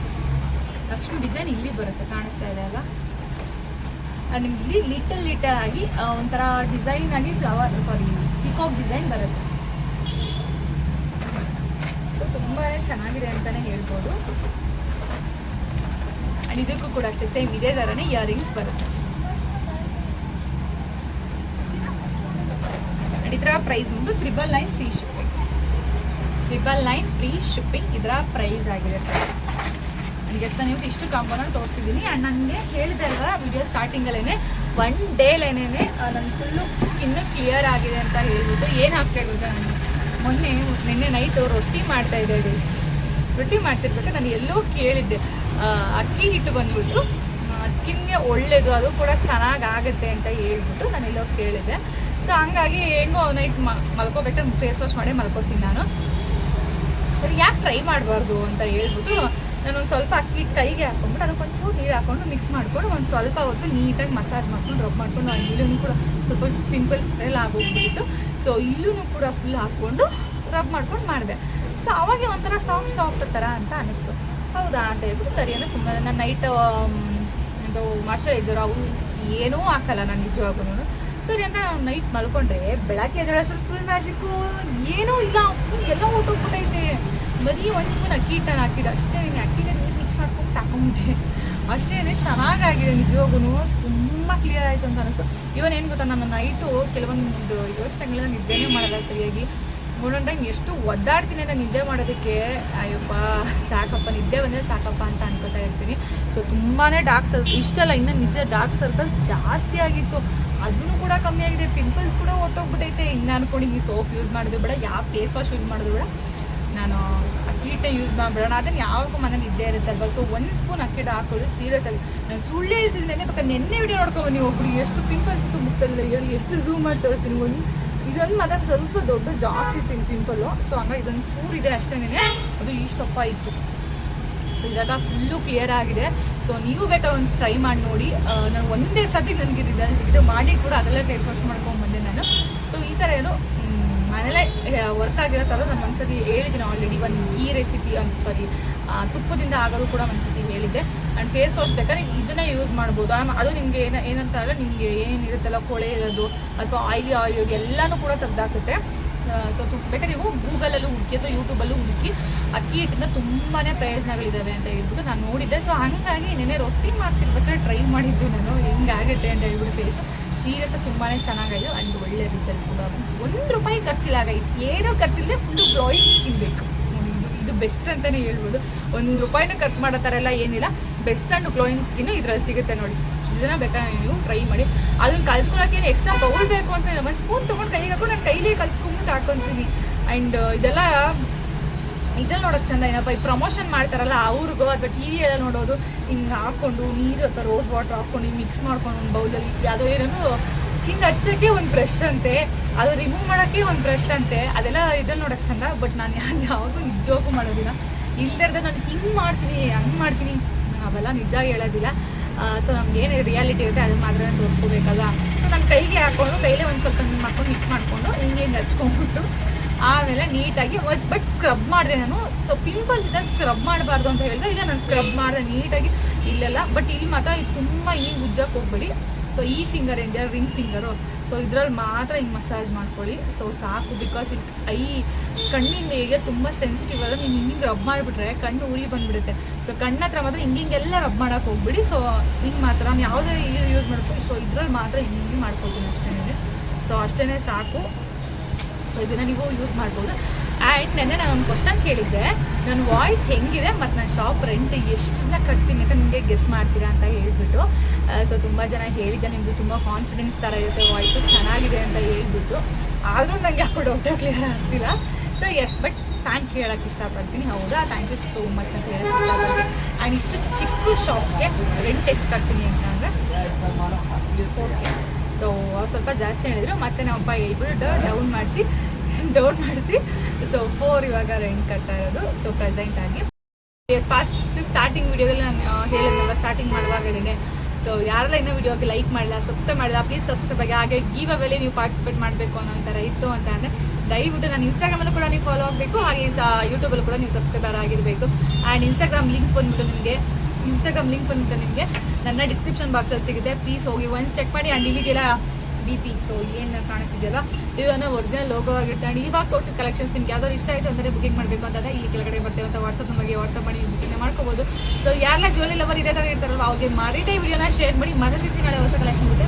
ಲಕ್ಷ್ಮಿ ಡಿಸೈನ್ ಇಲ್ಲಿ ಬರುತ್ತೆ, ಕಾಣಿಸ್ತಾ ಇದೆ ಅಲ್ಲ ನಿಮ್ಗೆ ಲಿಟಲ್ ಲಿಟಲ್ ಆಗಿ ಒಂಥರ ಡಿಸೈನ್ ಆಗಿ ಫ್ಲವರ್ ಸಾರಿ ಪಿಕಾಕ್ ಡಿಸೈನ್ ಬರುತ್ತೆ. ಸೊ ತುಂಬಾ ಚೆನ್ನಾಗಿದೆ ಅಂತಲೇ ಹೇಳ್ಬೋದು. ಆ್ಯಂಡ್ ಇದಕ್ಕೂ ಕೂಡ ಅಷ್ಟೇ ಸೇಮ್ ಇದೇ ಥರನೇ ಇಯರಿಂಗ್ಸ್ ಬರುತ್ತೆ. ಆ್ಯಂಡ್ ಇದರ ಪ್ರೈಸ್ ಬಂದು triple nine free shipping triple nine free shipping ಇದರ ಪ್ರೈಸ್ ಆಗಿರುತ್ತೆ ನನಗೆ ಎಸ್ ನೀವು ಇಷ್ಟು ಕಾಂಪೌಂಡ್ ತೋರಿಸ್ತಿದ್ದೀನಿ ಆ್ಯಂಡ್ ನನಗೆ ಹೇಳಿದೆ ಅಲ್ವಾ ವಿಡಿಯೋ ಸ್ಟಾರ್ಟಿಂಗಲ್ಲೇ ಒನ್ ಡೇಲೇನೇ ನನ್ನ ಫುಲ್ಲು ಸ್ಕಿನ್ ಕ್ಲಿಯರ್ ಆಗಿದೆ ಅಂತ ಹೇಳ್ಬಿಟ್ಟು ಏನು ಹಾಕ್ತಾ ಗೊತ್ತಾ? ನಾನು ಮೊನ್ನೆ, ನಿನ್ನೆ ನೈಟು ರೊಟ್ಟಿ ಮಾಡ್ತಾ ಇದ್ದೆ ಡೇಸ್ ರೊಟ್ಟಿ ಮಾಡ್ತಿರ್ಬೇಕು ನಾನು ಎಲ್ಲೋ ಕೇಳಿದ್ದೆ. ಅಕ್ಕಿ ಹಿಟ್ಟು ಬಂದ್ಬಿಟ್ಟು ಸ್ಕಿನ್ಗೆ ಒಳ್ಳೇದು, ಅದು ಕೂಡ ಚೆನ್ನಾಗಿ ಆಗುತ್ತೆ ಅಂತ ಹೇಳ್ಬಿಟ್ಟು ನಾನು ಎಲ್ಲೋ ಕೇಳಿದ್ದೆ. ಸೊ ಹಂಗಾಗಿ ಹೆಂಗೋ ನೈಟ್ ಮಲ್ಕೋಬೇಕು ಫೇಸ್ ವಾಶ್ ಮಾಡಿ ಮಲ್ಕೋತೀನಿ ನಾನು. ಸರಿ, ಯಾಕೆ ಟ್ರೈ ಮಾಡಬಾರ್ದು ಅಂತ ಹೇಳ್ಬಿಟ್ಟು ನಾನು ಒಂದು ಸ್ವಲ್ಪ ಅಕ್ಕಿ ಹಿಟ್ಟು ಕೈಗೆ ಹಾಕೊಂಡ್ಬಿಟ್ಟು ಅದಕ್ಕೆ ಒಂಚೂರು ನೀರು ಹಾಕೊಂಡು ಮಿಕ್ಸ್ ಮಾಡ್ಕೊಂಡು ಒಂದು ಸ್ವಲ್ಪ ಹೊತ್ತು ನೀಟಾಗಿ ಮಸಾಜ್ ಮಾಡ್ಕೊಂಡು ರಬ್ ಮಾಡ್ಕೊಂಡು ಇಲ್ಲೂ ಕೂಡ ಸ್ವಲ್ಪ ಪಿಂಪಲ್ಸ್ ಎಲ್ಲ ಆಗೋಗ್ಬಿಟ್ಟಿತ್ತು ಸೊ ಇಲ್ಲೂ ಕೂಡ ಫುಲ್ ಹಾಕ್ಕೊಂಡು ರಬ್ ಮಾಡ್ಕೊಂಡು ಮಾಡಿದೆ. ಸೊ ಅವಾಗ ಒಂಥರ ಸಾಫ್ಟ್ ಸಾಫ್ಟ್ ಥರ ಅಂತ ಅನ್ನಿಸ್ತು ಹೌದಾ ಅಂತ ಹೇಳ್ಬಿಟ್ಟು ಸರಿ ಅಂದರೆ ಸುಮ್ಮನೆ ನಾನು ನೈಟ್ ಇದು ಮಾಯ್ಶ್ಚರೈಸರ್ ಅವು ಏನೂ ಹಾಕಲ್ಲ ನಾನು ನಿಜವಾಗೂ ಸರಿ ಅಂತ ನೈಟ್ ಮಲ್ಕೊಂಡ್ರೆ ಬೆಳಗ್ಗೆ ಎದ್ದೇಳೋಷ್ಟ್ರಲ್ಲಿ ಫುಲ್ ಮ್ಯಾಜಿಕ್ಕು ಏನೂ ಇಲ್ಲ ಎಲ್ಲ ಹೊಟ್ಟೋಗ್ಬಿಟ್ಟೈತೆ ಬರೀ ಒಂದು ಸ್ಪೂನ್ ಅಕ್ಕಿ ಹಿಟ್ಟನ್ನು ಹಾಕಿದ್ದು. ಅಷ್ಟೇ ನೀನು ಅಕ್ಕಿ ಹಿಟ್ಟು ನೀರು ಮಿಕ್ಸ್ ಮಾಡ್ಕೊಂಡು ಹಾಕೊಂಬಿಟ್ಟೆ ಅಷ್ಟೇ ಚೆನ್ನಾಗಾಗಿದೆ ನಿಜವಾಗೂ ತುಂಬ ಕ್ಲಿಯರ್ ಆಯಿತು ಅಂತ ಅನಿಸ್ತು ಇವನ್ ಏನು ಗೊತ್ತಾ ನಾನು ನೈಟು ಕೆಲವೊಂದು ಯೋಚನೆಗಳನ್ನ ನಿದ್ದೆನೇ ಮಾಡಲ್ಲ ಸರಿಯಾಗಿ. ಒಂದೊಂದು ಟೈಮ್ ಎಷ್ಟು ಒದ್ದಾಡ್ತೀನಿ ನಾನು ನಿದ್ದೆ ಮಾಡೋದಕ್ಕೆ. ಅಯ್ಯಪ್ಪ, ಸಾಕಪ್ಪ, ನಿದ್ದೆ ಬಂದರೆ ಸಾಕಪ್ಪ ಅಂತ ಅನ್ಕೋತಾ ಇರ್ತೀನಿ. ಸೊ ತುಂಬಾ ಡಾರ್ಕ್ ಸರ್ಕಲ್ ಇಷ್ಟಲ್ಲ ಇನ್ನು ನಿಜ ಡಾರ್ಕ್ ಸರ್ಕಲ್ ಜಾಸ್ತಿ ಆಗಿತ್ತು. ಅದನ್ನು ಕೂಡ ಕಮ್ಮಿ ಆಗಿದೆ. ಪಿಂಪಲ್ಸ್ ಕೂಡ ಹೊಟ್ಟೋಗ್ಬಿಟ್ಟೈತೆ ಇನ್ನು ಈ ಸೋಪ್ ಯೂಸ್ ಮಾಡಿದ್ರು ಬೇಡ ಯಾವ ಫೇಸ್ ವಾಶ್ ಯೂಸ್ ಮಾಡಿದ್ರು ಬೇಡ. ನಾನು ಅಕ್ಕಿಟ್ಟೆ ಯೂಸ್ ಮಾಡಿಬಿಡೋಣ. ಅದನ್ನು ಯಾವಾಗೂ ಮನೇಲಿ ಇದ್ದೇ ಅಲ್ವಾ ಸೊ ಒಂದು ಸ್ಪೂನ್ ಅಕ್ಕಿಟ್ಟು ಹಾಕೊಳ್ಳಿ ಸೀರಿಯಸ್ ಆಗಿ. ನಾನು ಸುಳ್ಳು ಹೇಳ್ತಿದ್ದೀನಿ ಬೇಕಾದ್ರೆ ನಿನ್ನೆ ವಿಡಿಯೋ ನೋಡ್ಕೊಂಡು ನೀವು ಒಬ್ಬರು ಎಷ್ಟು ಪಿಂಪಲ್ಸ್ ಇತ್ತು ಇದೆ ಹೇಳಿ, ಎಷ್ಟು ಝೂಮ್ ಮಾಡಿ ತೋರಿಸ್ತೀನಿ ಒಂದು ಇದೊಂದು ಮಾತ್ರ ಸ್ವಲ್ಪ ದೊಡ್ಡ, ಜಾಸ್ತಿ ಇತ್ತು ಇಲ್ಲಿ ಪಿಂಪಲ್ಲು ಸೊ ಹಂಗಾಗಿ ಇದೊಂದು ಚೂರು ಇದೆ ಅಷ್ಟೇನೆ ಅದು ಇಷ್ಟಪ್ಪ ಇತ್ತು. ಸೊ ಇವಾಗ ಫುಲ್ಲು ಕ್ಲಿಯರ್ ಆಗಿದೆ. ಸೊ ನೀವು ಬೇಕಾದ್ರೆ ಒಂದು ಟ್ರೈ ಮಾಡಿ ನೋಡಿ. ನಾನು ಒಂದೇ ಸತಿ ನನಗೆ ರಿಸಲ್ಟ್ ಸಿಕ್ಕಿದೆ. ಮಾಡಿ ಕೂಡ ಅದೆಲ್ಲ ಫೇಸ್ ವಾಶ್ ಮಾಡ್ಕೊಂಡು ಬಂದೆ ನಾನು. ಸೊ ಈ ಥರ ಏನು ಮನೇಲೇ ವರ್ಕ್ ಆಗಿರೋ ಥರ ನಾನು ಒಂದ್ಸತಿ ಹೇಳಿದ್ದೀನಿ ಆಲ್ರೆಡಿ ಒಂದು ಈ ರೆಸಿಪಿ ಒಂದು ಸರಿ. ತುಪ್ಪದಿಂದ ಆಗೋದು ಕೂಡ ಒಂದ್ಸತಿ ಹೇಳಿದ್ದೆ. ಆ್ಯಂಡ್ ಫೇಸ್ ವಾಶ್ ಬೇಕಾದ್ರೆ ಇದನ್ನೇ ಯೂಸ್ ಮಾಡ್ಬೋದು. ಅದು ನಿಮಗೆ ಏನ ಏನಂತಾರಲ್ಲ ನಿಮಗೆ ಏನೇನಿರುತ್ತಲ್ಲ ಕೊಳೆ ಇರೋದು ಅಥವಾ ಆಯಿಲಿ ಆಯಿಲ್ ಎಲ್ಲನೂ ಕೂಡ ತೆಗ್ದಾಕುತ್ತೆ. ಸೊ ತುಪ್ಪ ಬೇಕಾದ್ರೆ ನೀವು ಗೂಗಲಲ್ಲೂ ಹುಡುಕಿ ಅಥವಾ ಯೂಟ್ಯೂಬಲ್ಲೂ ಹುಡುಕಿ ಅಕ್ಕಿ ಹಿಟ್ಟಿಂದ ತುಂಬಾ ಪ್ರಯೋಜನಗಳಿದ್ದಾವೆ ಅಂತ ಹೇಳ್ಬಿಟ್ಟು ನಾನು ನೋಡಿದ್ದೆ. ಸೊ ಹಂಗಾಗಿ ನೆನೆ ರೊಟ್ಟಿ ಮಾಡ್ತಿರ್ಬೇಕಾದ್ರೆ ಟ್ರೈ ಮಾಡಿದ್ದು ನಾನು. ಹೆಂಗಾಗುತ್ತೆ ಅಂತ ಹೇಳ್ಬಿಟ್ಟು ಫೇಸು ಸೀರಿಯಸ್ ತುಂಬಾ ಚೆನ್ನಾಗಿದೆ ಆ್ಯಂಡ್ ಒಳ್ಳೆ ರಿಸಲ್ಟ್ ಕೂಡ. ಒಂದು ರೂಪಾಯಿ ಖರ್ಚಿಲ್ಲ ಗೈಸ್ ಏನೂ ಖರ್ಚಿಲ್ಲದೆ ಫುಲ್ ಗ್ಲೋಯಿಂಗ್ ಸ್ಕಿನ್ ಬೇಕು. ಇದು ಇದು ಬೆಸ್ಟ್ ಅಂತಲೇ ಹೇಳ್ಬೋದು. ಒಂದು ರೂಪಾಯಿನೂ ಖರ್ಚು ಮಾಡೋ ಥರ ಎಲ್ಲ ಏನಿಲ್ಲ. ಬೆಸ್ಟ್ ಅಂಡ್ ಗ್ಲೋಯಿಂಗ್ ಸ್ಕಿನ್ ಇದರಲ್ಲಿ ಸಿಗುತ್ತೆ ನೋಡಿ. ಇದನ್ನ ಬೇಕಾದ್ರೆ ನೀವು ಟ್ರೈ ಮಾಡಿ. ಅದನ್ನ ಕಲ್ಸ್ಕೊಳಕ್ಕೆ ಎಕ್ಸ್ಟ್ರಾ ತೊಗೊಳ್ಬೇಕು ಅಂತ ಒಂದು ಸ್ಪೂನ್ ತೊಗೊಂಡು ಕೈಗೆ ಹಾಕೊಂಡು ನಾನು ಕೈಲೇ ಕಲ್ಸ್ಕೊಂಡ್ಬಿಟ್ಟು ಹಾಕೊತೀನಿ. ಆ್ಯಂಡ್ ಇದೆಲ್ಲ ಇದ್ರಲ್ಲಿ ನೋಡೋಕೆ ಚಂದ, ಏನಪ್ಪ, ಈ ಪ್ರಮೋಷನ್ ಮಾಡ್ತಾರಲ್ಲ ಅವ್ರಿಗೂ ಅಥವಾ ಟಿ ವಿ ಎಲ್ಲ ನೋಡೋದು, ಹಿಂಗೆ ಹಾಕ್ಕೊಂಡು ನೀರು ಅಥವಾ ರೋಸ್ ವಾಟರ್ ಹಾಕ್ಕೊಂಡು ಮಿಕ್ಸ್ ಮಾಡ್ಕೊಂಡು ಒಂದು ಬೌಲಲ್ಲಿ ಅದು ಏನೋ ಸ್ಕಿನ್ ಹಚ್ಚೋಕ್ಕೆ ಒಂದು ಬ್ರಷ್ ಅಂತೆ, ಅದು ರಿಮೂವ್ ಮಾಡೋಕ್ಕೆ ಒಂದು ಬ್ರಷ್ ಅಂತೆ, ಅದೆಲ್ಲ ಇದ್ರಲ್ಲಿ ನೋಡೋಕೆ ಚಂದ ಬಟ್ ನಾನು ಯಾರು ಯಾವಾಗೂ ನಿಜವಾಗೂ ಮಾಡೋದಿಲ್ಲ. ಇಲ್ದಿರ್ದೆ ನಾನು ಹಿಂಗೆ ಮಾಡ್ತೀನಿ, ಹಂಗೆ ಮಾಡ್ತೀನಿ ಅವೆಲ್ಲ ನಿಜ ಹೇಳೋದಿಲ್ಲ. ಸೊ ನಮ್ಗೆ ಏನು ರಿಯಾಲಿಟಿ ಇರುತ್ತೆ ಅದನ್ನ ಮಾತ್ರ ತೋರಿಸ್ಕೋಬೇಕಲ್ಲ ಸೊ ನಾನು ಕೈಗೆ ಹಾಕ್ಕೊಂಡು ಕೈಲೇ ಒಂದು ಸ್ವಲ್ಪ ಮಾಡ್ಕೊಂಡು ಮಿಕ್ಸ್ ಮಾಡಿಕೊಂಡು ಹಿಂಗೆ ಹಿಂಗೆ ಹಚ್ಕೊಂಡ್ಬಿಟ್ಟು ಆಮೇಲೆ ನೀಟಾಗಿ ಬಟ್ ಸ್ಕ್ರಬ್ ಮಾಡಿದೆ ನಾನು. ಸೊ ಪಿಂಪಲ್ಸ್ ಇದ್ದಾಗ ಸ್ಕ್ರಬ್ ಮಾಡಬಾರ್ದು ಅಂತ ಹೇಳಿದ್ರೆ ಈಗ ನಾನು ಸ್ಕ್ರಬ್ ಮಾಡಿದೆ ನೀಟಾಗಿ. ಇಲ್ಲೆಲ್ಲ ಬಟ್ ಇಲ್ಲಿ ಮಾತ್ರ ಇದು ತುಂಬ ಈ ಉಜ್ಜಕ್ಕೆ ಹೋಗ್ಬೇಡಿ. ಸೊ ಈ ಫಿಂಗರ್ ಏನಿದೆ ರಿಂಗ್ ಫಿಂಗರು ಸೊ ಇದ್ರಲ್ಲಿ ಮಾತ್ರ ಹಿಂಗೆ ಮಸಾಜ್ ಮಾಡ್ಕೊಳ್ಳಿ. ಸೊ ಸಾಕು ಬಿಕಾಸ್ ಇಟ್ ಐ ಕಣ್ಣಿಂದ ಹೇಗೆ ತುಂಬ ಸೆನ್ಸಿಟಿವ್ ಅಲ್ಲ ನೀವು ಹಿಂಗೆ ರಬ್ ಮಾಡಿಬಿಟ್ರೆ ಕಣ್ಣು ಉರಿ ಬಂದ್ಬಿಡುತ್ತೆ. ಸೊ ಕಣ್ಣ ಹತ್ರ ಮಾತ್ರ ಹಿಂಗೆ ಹಿಂಗೆಲ್ಲ ರಬ್ ಮಾಡೋಕೆ ಹೋಗ್ಬಿಡಿ. ಸೊ ಹಿಂಗೆ ಮಾತ್ರ ನಾನು ಯಾವುದೇ ಯೂಸ್ ಮಾಡ್ಕೊಳ್ಳಿ. ಸೊ ಇದ್ರಲ್ಲಿ ಮಾತ್ರ ಹಿಂಗೆ ಮಾಡ್ಕೊಳ್ತೀನಿ ಅಷ್ಟೇ ಸೊ ಅಷ್ಟೇ ಸಾಕು. ಸೊ ಇದನ್ನು ನೀವು ಯೂಸ್ ಮಾಡ್ಬೋದು. ಆ್ಯಂಡ್ ನೆನ್ನೆ ನಾನು ಒಂದು ಕ್ವಶನ್ ಕೇಳಿದ್ದೆ. ನನ್ನ ವಾಯ್ಸ್ ಹೆಂಗಿದೆ ಮತ್ತು ನಾನು ಶಾಪ್ ರೆಂಟ್ ಎಷ್ಟನ್ನ ಕಟ್ತೀನಿ ಅಂತ ನಿಮಗೆ ಗೆಸ್ ಮಾಡ್ತೀರಾ ಅಂತ ಹೇಳ್ಬಿಟ್ಟು. ಸೊ ತುಂಬ ಜನ ಹೇಳಿದ್ದೆ. ನಿಮ್ಮದು ತುಂಬ ಕಾನ್ಫಿಡೆನ್ಸ್ ಥರ ಇರುತ್ತೆ ವಾಯ್ಸು ಚೆನ್ನಾಗಿದೆ ಅಂತ ಹೇಳ್ಬಿಟ್ಟು. ಆದರೂ ನನಗೆ ಯಾಕೋ ಡೌಟ್ ಕ್ಲಿಯರ್ ಆಗ್ತಿಲ್ಲ so yes but thank you ಹೇಳೋಕ್ಕೆ ಇಷ್ಟಪಡ್ತೀನಿ. ಹೌದಾ? ಥ್ಯಾಂಕ್ ಯು ಸೋ ಮಚ್ ಅಂತ ಇಷ್ಟಪಡ್ತೀನಿ. ಆ್ಯಂಡ್ ಇಷ್ಟು ಚಿಕ್ಕ ಶಾಪ್ಗೆ ರೆಂಟ್ ಎಷ್ಟು ಕಟ್ತೀನಿ ಅಂತಂದರೆ ಓಕೆ ಸೊ ಸ್ವಲ್ಪ ಜಾಸ್ತಿ ಹೇಳಿದ್ರು, ಮತ್ತೆ ನಾವಪ್ಪ ಹೇಳ್ಬಿಟ್ಟು ಡೌನ್ ಮಾಡಿಸಿ ಡೌನ್ ಮಾಡಿಸಿ. ಸೊ ಫೋರ್ ಇವಾಗ ರೆಂಟ್ ಕಟ್ತಾ ಇರೋದು. ಸೊ ಪ್ರೆಸೆಂಟ್ ಆಗಿ. ಫಸ್ಟ್ ಸ್ಟಾರ್ಟಿಂಗ್ ವಿಡಿಯೋದಲ್ಲಿ ನಾನು ಹೇಳಿದ್ನಲ್ಲ ಸ್ಟಾರ್ಟಿಂಗ್ ಮಾಡುವಾಗಲೇ ಸೊ ಯಾರೆಲ್ಲ ಇನ್ನೂ ವಿಡಿಯೋಗೆ ಲೈಕ್ ಮಾಡಿಲ್ಲ ಸಬ್ಸ್ಕ್ರೈಬ್ ಮಾಡಿಲ್ಲ ಪ್ಲೀಸ್ ಸಬ್ಸ್ಕ್ರೈಬ್ ಆಗಿ. ಹಾಗೆ ಗೀವ ಬೆಲೆ ನೀವು ಪಾರ್ಟಿಸಿಪೇಟ್ ಮಾಡಬೇಕು ಅನ್ನೋ ಥರ ಇತ್ತು ಅಂತ ಅಂದರೆ, ದಯವಿಟ್ಟು ನಾನು ಇನ್ಸ್ಟಾಗ್ರಾಮಲ್ಲೂ ಕೂಡ ನೀವು ಫಾಲೋ ಆಗಬೇಕು, ಹಾಗೆ ಯೂಟ್ಯೂಬಲ್ಲೂ ಕೂಡ ನೀವು ಸಬ್ಸ್ಕ್ರೈಬರ್ ಆಗಿರಬೇಕು. ಆ್ಯಂಡ್ ಇನ್ಸ್ಟಾಗ್ರಾಮ್ ಲಿಂಕ್ ಬಂದ್ಬಿಟ್ಟು ನಿಮಗೆ. ಇನ್ಸ್ಟಾಗ್ರಾಮ್ ಲಿಂಕ್ ಬಂದಿದೆ ನಿಮಗೆ. ನನ್ನ ಡಿಸ್ಕ್ರಿಪ್ಷನ್ ಬಾಕ್ಸಲ್ಲಿ ಸಿಗುತ್ತೆ. ಪ್ಲೀಸ್ ಹೋಗಿ ಒಂದು ಚೆಕ್ ಮಾಡಿ. ಆ್ಯಂಡ್ ಇಲ್ಲಿಗೆಲ್ಲ ಬಿ ಪಿ ಸೊ ಏನು ಕಾಣಿಸ್ತಿದೆಯಲ್ಲ? ಇದನ್ನು ಒರಿಜಿನಲ್ ಲೋಗೋ ಆಗಿರುತ್ತೆ ಆ್ಯಂಡ್ ಇವಾಗ ತೋರಿಸಿದ ಕಲೆಕ್ಷನ್ಸ್ ನಿಮ್ಗೆ ಯಾವ್ದಾದ್ರು ಇಷ್ಟ ಆಯಿತು ಅಂದರೆ ಬುಕಿಂಗ್ ಮಾಡಬೇಕು ಅಂತಂದರೆ ಇಲ್ಲಿ ಕೆಳಗಡೆ ಬರ್ತೇವಂತ ವಾಟ್ಸಪ್ ನಮಗೆ ವಾಟ್ಸಪ್ ಮಾಡಿ ಬುಕಿಂಗ್ ಮಾಡ್ಕೋಬೋದು. ಸೊ ಯಾರೆಲ್ಲ ಜ್ಯುವೆಲಿ ಲವರ್ ಇದೇ ಥರ ಇರ್ತಾರಲ್ಲ ಅವ್ರಿಗೆ ಮಾಡಿದ್ದೇ ವಿಡಿಯೋನ ಶೇರ್ ಮಾಡಿ. ಮತ್ತೆ ಸಿಗ್ತೀನಿ ನಾಳೆ ಹೊಸ ಕಲೆಕ್ಷನ್ ಇದೆ